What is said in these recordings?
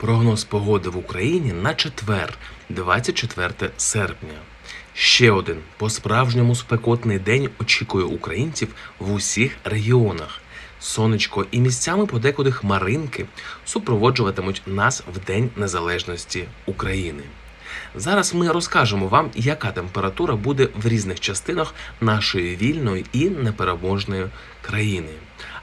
Прогноз погоди в Україні на четвер, 24 серпня. Ще один по-справжньому спекотний день очікує українців в усіх регіонах. Сонечко і місцями подекуди хмаринки супроводжуватимуть нас в День Незалежності України. Зараз ми розкажемо вам, яка температура буде в різних частинах нашої вільної і непереможної країни.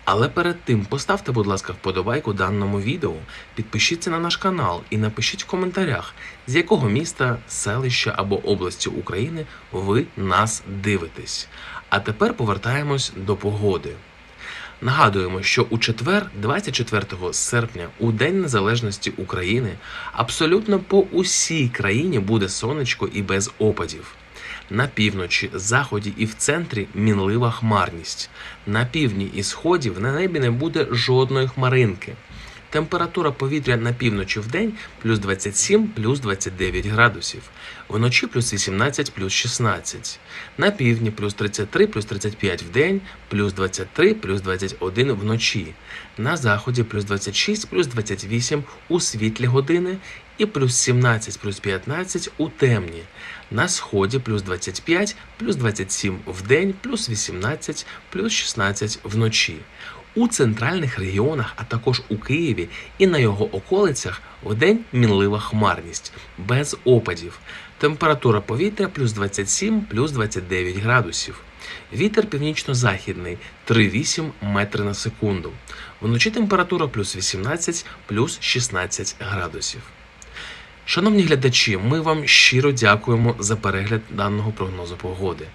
Але перед тим поставте, будь ласка, вподобайку даному відео, підпишіться на наш канал і напишіть в коментарях, з якого міста, селища або області України ви нас дивитесь. А тепер повертаємось до погоди. Нагадуємо, що у четвер, 24 серпня, у День Незалежності України, абсолютно по усій країні буде сонечко і без опадів. На півночі, заході і в центрі мінлива хмарність. На півдні і сході на небі не буде жодної хмаринки. Температура повітря на півночі в день плюс 27 плюс 29 градусів. Вночі плюс 18 плюс 16. На півдні плюс 33 плюс 35 в день, плюс 23 плюс 21 вночі. На заході плюс 26 плюс 28 у світлі години і плюс 17 плюс 15 у темні. На сході плюс 25 плюс 27 в день, плюс 18 плюс 16 вночі. У центральних регіонах, а також у Києві і на його околицях вдень мінлива хмарність, без опадів. Температура повітря плюс 27 плюс 29 градусів. Вітер північно-західний 3,8 метри на секунду. Вночі температура плюс 18 плюс 16 градусів. Шановні глядачі, ми вам щиро дякуємо за перегляд даного прогнозу погоди.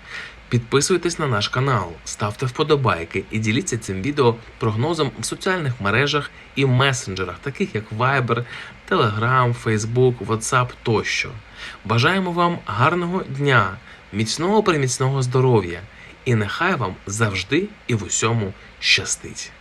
Підписуйтесь на наш канал, ставте вподобайки і діліться цим відео прогнозом в соціальних мережах і месенджерах, таких як Viber, Telegram, Facebook, WhatsApp тощо. Бажаємо вам гарного дня, міцного приміцного здоров'я і нехай вам завжди і в усьому щастить.